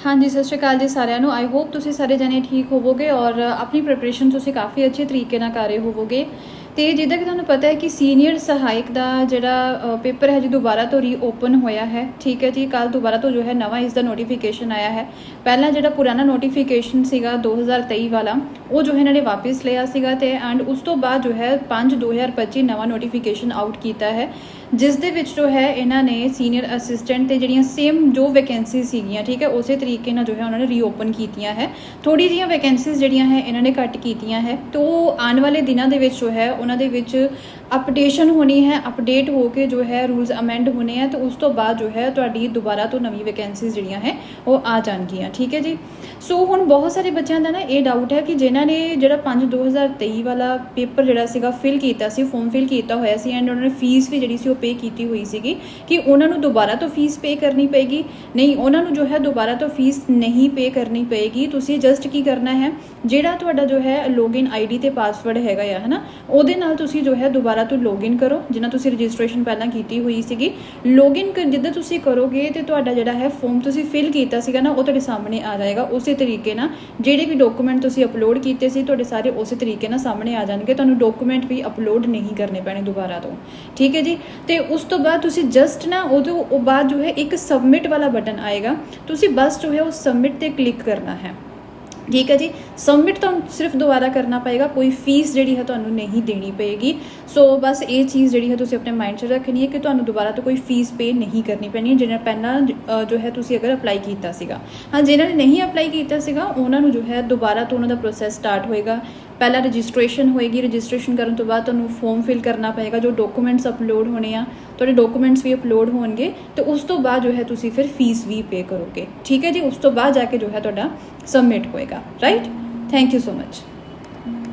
ਹਾਂਜੀ, ਸਤਿ ਸ਼੍ਰੀ ਅਕਾਲ ਜੀ ਸਾਰਿਆਂ ਨੂੰ। ਆਈ ਹੋਪ ਤੁਸੀਂ ਸਾਰੇ ਜਣੇ ਠੀਕ ਹੋਵੋਗੇ ਔਰ ਆਪਣੀ ਪ੍ਰੈਪਰੇਸ਼ਨ ਤੁਸੀਂ ਕਾਫੀ ਅੱਛੇ ਤਰੀਕੇ ਨਾਲ ਕਰ ਰਹੇ ਹੋਵੋਗੇ। ਤੇ ਜਿੱਦਾਂ ਕਿ ਤੁਹਾਨੂੰ ਪਤਾ ਹੈ ਕਿ ਸੀਨੀਅਰ ਸਹਾਇਕ ਦਾ ਜਿਹੜਾ ਪੇਪਰ ਹੈ ਜੀ ਦੁਬਾਰਾ ਤੋਂ ਰੀਓਪਨ ਹੋਇਆ ਹੈ। ਠੀਕ ਹੈ ਜੀ ਕੱਲ ਦੁਬਾਰਾ ਤੋਂ ਜੋ ਹੈ ਨਵਾਂ ਇਸ ਦਾ ਨੋਟੀਫਿਕੇਸ਼ਨ ਆਇਆ ਹੈ। ਪਹਿਲਾਂ ਜਿਹੜਾ ਪੁਰਾਣਾ ਨੋਟੀਫਿਕੇਸ਼ਨ ਸੀਗਾ 2023 ਵਾਲਾ, ਉਹ ਜੋ ਹੈ ਇਹਨਾਂ ਨੇ ਵਾਪਸ ਲਿਆ ਸੀਗਾ ਤੇ ਐਂਡ ਉਸ ਤੋਂ ਬਾਅਦ ਜੋ ਹੈ 5 2025 ਨਵਾਂ ਨੋਟੀਫਿਕੇਸ਼ਨ ਆਊਟ ਕੀਤਾ ਹੈ, ਜਿਸ ਦੇ ਵਿੱਚ ਜੋ ਹੈ ਇਹਨਾਂ ਨੇ ਸੀਨੀਅਰ ਅਸਿਸਟੈਂਟ ਤੇ ਜਿਹੜੀਆਂ ਸੇਮ ਜੋ ਵੈਕੈਂਸੀ ਸੀਗੀਆਂ, ਠੀਕ ਹੈ, ਉਸੇ ਤਰੀਕੇ ਨਾਲ ਜੋ ਹੈ ਉਹਨਾਂ ਨੇ ਰੀਓਪਨ ਕੀਤੀਆਂ ਹੈ। ਥੋੜੀ ਜਿਹੀਆਂ ਵੈਕੈਂਸੀਜ਼ ਜਿਹੜੀਆਂ ਹੈ, ਇਹਨਾਂ ਨੇ ਘੱਟ ਕੀਤੀਆਂ ਹੈ, ਤੋਂ ਆਉਣ ਵਾਲੇ ਦਿਨਾਂ ਦੇ ਵਿੱਚ ਜੋ ਹੈ ਉਹਨਾਂ ਦੇ ਵਿੱਚ ਅਪਡੇਸ਼ਨ ਹੋਣੀ ਹੈ ਅਪਡੇਟ ਹੋ ਕੇ ਜੋ ਹੈ ਰੂਲਸ ਅਮੈਂਡ ਹੋਣੇ ਆ ਤੇ ਉਸ ਤੋਂ ਬਾਅਦ ਜੋ ਹੈ ਤੁਹਾਡੀ ਦੁਬਾਰਾ ਤੋਂ ਨਵੀਂ ਵੈਕੈਂਸੀਜ਼ ਜਿਹੜੀਆਂ ਹੈ, ਉਹ ਆ ਜਾਣਗੀਆਂ, ਠੀਕ ਹੈ ਜੀ? ਸੋ ਹੁਣ ਬਹੁਤ ਸਾਰੇ ਬੱਚਿਆਂ ਦਾ ਨਾ ਇਹ ਡਾਊਟ ਹੈ ਕਿ ਜਿਨ੍ਹਾਂ ਨੇ ਜਿਹੜਾ 5 2023 ਵਾਲਾ ਪੇਪਰ ਜਿਹੜਾ ਸੀਗਾ ਫਿਲ ਕੀਤਾ ਸੀ ਫਾਰਮ ਫਿਲ ਕੀਤਾ ਹੋਇਆ ਸੀ ਐਂਡ ਉਹਨਾਂ ਨੇ ਫੀਸ ਵੀ ਜਿਹੜੀ ਸੀ ਉਹ ਪੇ ਕੀਤੀ ਹੋਈ ਸੀਗੀ ਕਿ ਉਹਨਾਂ ਨੂੰ ਦੁਬਾਰਾ ਤੋਂ ਫੀਸ ਪੇ ਕਰਨੀ ਪਏਗੀ? ਨਹੀਂ, ਉਹਨਾਂ ਨੂੰ ਜੋ ਹੈ ਦੁਬਾਰਾ ਤੋਂ ਫੀਸ ਨਹੀਂ ਪੇ ਕਰਨੀ ਪਏਗੀ। ਤੁਸੀਂ ਜਸਟ ਕੀ ਕਰਨਾ ਹੈ, ਜਿਹੜਾ ਤੁਹਾਡਾ ਜੋ ਹੈ ਲੌਗਇਨ ਆਈਡੀ ਤੇ ਪਾਸਵਰਡ ਹੈਗਾ ਆ, ਹਨਾ, ਉਹਦੇ ਨਾਲ ਤੁਸੀਂ ਜੋ ਹੈ ਦੁਬਾਰਾ ਤੋਂ ਲੌਗਇਨ ਕਰੋ, ਜਿੰਨਾ ਤੁਸੀਂ ਰਜਿਸਟ੍ਰੇਸ਼ਨ ਪਹਿਲਾਂ ਕੀਤੀ ਹੋਈ ਸੀਗੀ। ਲੌਗਇਨ ਜਿੱਦਾਂ ਤੁਸੀਂ ਕਰੋਗੇ ਤੇ ਤੁਹਾਡਾ ਜਿਹੜਾ ਹੈ ਫਾਰਮ ਤੁਸੀਂ ਫਿਲ ਕੀਤਾ ਸੀਗਾ ਨਾ, ਉਹ ਤੁਹਾਡੇ ਸਾਹਮਣੇ ਆ ਜਾਏਗਾ। ਉਸੇ ਤਰੀਕੇ ਨਾਲ ਜਿਹੜੇ ਵੀ ਡਾਕੂਮੈਂਟ ਤੁਸੀਂ ਅਪਲੋਡ ਕੀਤੇ ਸੀ, ਤੁਹਾਡੇ ਸਾਰੇ ਉਸੇ ਤਰੀਕੇ ਨਾਲ ਸਾਹਮਣੇ ਆ ਜਾਣਗੇ। ਤੁਹਾਨੂੰ ਡਾਕੂਮੈਂਟ ਵੀ ਅਪਲੋਡ ਨਹੀਂ ਕਰਨੇ ਪੈਣੇ ਦੁਬਾਰਾ ਤੋਂ। ਠੀਕ ਹੈ ਜੀ? ਤੇ ਉਸ ਤੋਂ ਬਾਅਦ ਤੁਸੀਂ ਜਸਟ ਨਾ ਉਹਦੇ, ਉਹ ਬਾਅਦ ਜੋ ਹੈ ਇੱਕ ਸਬਮਿਟ ਵਾਲਾ ਬਟਨ ਆਏਗਾ। ਤੁਸੀਂ ਬਸ ਜੋ ਹੈ ਉਹ ਸਬਮਿਟ ਤੇ ਕਲਿੱਕ ਕਰਨਾ ਹੈ। ਠੀਕ ਹੈ ਜੀ? ਸਬਮਿਟ ਤੁਹਾਨੂੰ ਸਿਰਫ ਦੁਬਾਰਾ ਕਰਨਾ ਪਏਗਾ, ਕੋਈ ਫੀਸ ਜਿਹੜੀ ਹੈ ਤੁਹਾਨੂੰ ਨਹੀਂ ਦੇਣੀ ਪਏਗੀ। ਸੋ ਬਸ ਇਹ ਚੀਜ਼ ਜਿਹੜੀ ਹੈ ਤੁਸੀਂ ਆਪਣੇ ਮਾਈਂਡ 'ਚ ਰੱਖਣੀ ਹੈ ਕਿ ਤੁਹਾਨੂੰ ਦੁਬਾਰਾ ਤੋਂ ਕੋਈ ਫੀਸ ਪੇ ਨਹੀਂ ਕਰਨੀ ਪੈਣੀ, ਜਿਹਨਾਂ ਪਹਿਲਾਂ ਜੋ ਹੈ ਤੁਸੀਂ ਅਗਰ ਅਪਲਾਈ ਕੀਤਾ ਸੀਗਾ। ਹਾਂ ਜਿਨ੍ਹਾਂ ਨੇ ਨਹੀਂ ਅਪਲਾਈ ਕੀਤਾ ਸੀਗਾ, ਉਹਨਾਂ ਨੂੰ ਜੋ ਹੈ ਦੁਬਾਰਾ ਤੋਂ ਉਹਨਾਂ ਦਾ ਪ੍ਰੋਸੈਸ ਸਟਾਰਟ ਹੋਏਗਾ। ਪਹਿਲਾਂ ਰਜਿਸਟ੍ਰੇਸ਼ਨ ਹੋਏਗੀ, ਰਜਿਸਟ੍ਰੇਸ਼ਨ ਕਰਨ ਤੋਂ ਬਾਅਦ ਤੁਹਾਨੂੰ ਫਾਰਮ ਫਿਲ ਕਰਨਾ ਪਏਗਾ, ਜੋ ਡਾਕੂਮੈਂਟਸ ਅਪਲੋਡ ਹੋਣੇ ਆ, ਤੁਹਾਡੇ ਡਾਕੂਮੈਂਟਸ ਵੀ ਅਪਲੋਡ ਹੋਣਗੇ ਤੇ ਉਸ ਤੋਂ ਬਾਅਦ ਜੋ ਹੈ ਤੁਸੀਂ ਫਿਰ ਫੀਸ ਵੀ ਪੇ ਕਰੋਗੇ। ਠੀਕ ਹੈ ਜੀ? ਉਸ ਤੋਂ ਬਾਅਦ ਜਾ ਕੇ ਜੋ ਹੈ ਤੁਹਾਡਾ ਸਬਮਿਟ ਹੋਏਗਾ। Right thank you so much